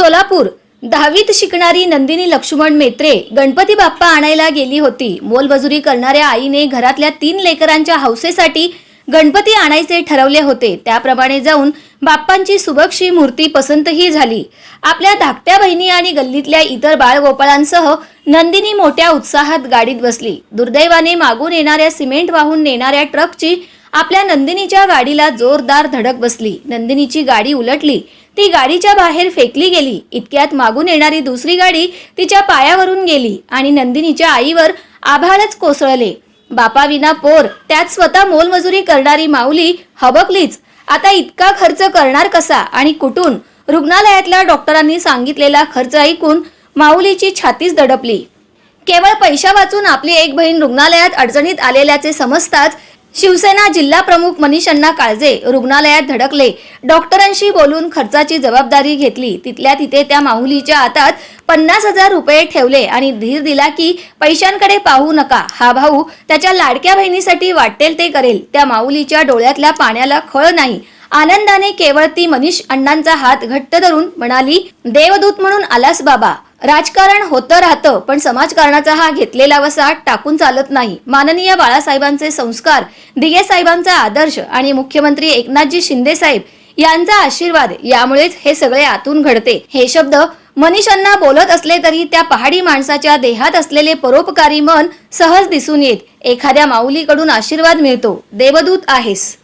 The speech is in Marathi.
सोलापूर. दहावीत शिकणारी नंदिनी लक्ष्मण मेत्रे गणपती बाप्पा आणायला गेली होती. मोलमजुरी करणाऱ्या आईने घरातल्या तीन लेकरांच्या हौसेसाठी गणपती आणायचे ठरवले होते. त्याप्रमाणे जाऊन बाप्पांची सुबक्षी मूर्ती पसंतही झाली. आपल्या धाकट्या बहिणी आणि गल्लीतल्या इतर बाळगोपाळांसह नंदिनी मोठ्या उत्साहात गाडीत बसली. दुर्दैवाने मागून येणाऱ्या सिमेंट वाहून नेणाऱ्या ट्रकची आपल्या नंदिनीच्या गाडीला जोरदार धडक बसली. नंदिनीची गाडी उलटली. ती गाडीच्या बाहेर फेकली गेली. इतक्यात मागून येणारी दुसरी गाडी तिच्या पायावरून गेली आणि नंदिनीच्या आईवर आभाळच कोसळले. बापाविना पोर त्यात स्वतः मोलमजुरी करणारी माऊली हबकलीच. आता इतका खर्च करणार कसा आणि कुठून? रुग्णालयातल्या डॉक्टरांनी सांगितलेला खर्च ऐकून माऊलीची छातीच दडपली. केवळ पैशा वाचून आपली एक बहीण रुग्णालयात अडचणीत आलेल्याचे समजताच शिवसेना जिल्हा प्रमुख काळजे रुग्णालयात धडकले. डॉक्टरांशी बोलून खर्चाची जबाबदारी घेतली. तिथल्या तिथे त्या माहुलीच्या हातात पन्नास हजार रुपये ठेवले आणि धीर दिला की पैशांकडे पाहू नका. हा भाऊ त्याच्या लाडक्या बहिणीसाठी वाटेल ते करेल. त्या माऊलीच्या डोळ्यातल्या पाण्याला खळ नाही. आनंदाने केवळ ती मनीष अण्णांचा हात घट्ट धरून म्हणाली देवदूत म्हणून आलास बाबा. राजकारण होतं राहतं पण समाजकारणाचा हा घेतलेला वसा टाकून चालत नाही. माननीय बाळासाहेबांचे संस्कार दिगे साहेबांचा आदर्श आणि मुख्यमंत्री एकनाथजी शिंदे साहेब यांचा आशीर्वाद यामुळेच हे सगळे आतून घडते. हे शब्द मनीषांना बोलत असले तरी त्या पहाडी माणसाच्या देहात असलेले परोपकारी मन सहज दिसून येत. एखाद्या माऊलीकडून आशीर्वाद मिळतो. देवदूत आहेस.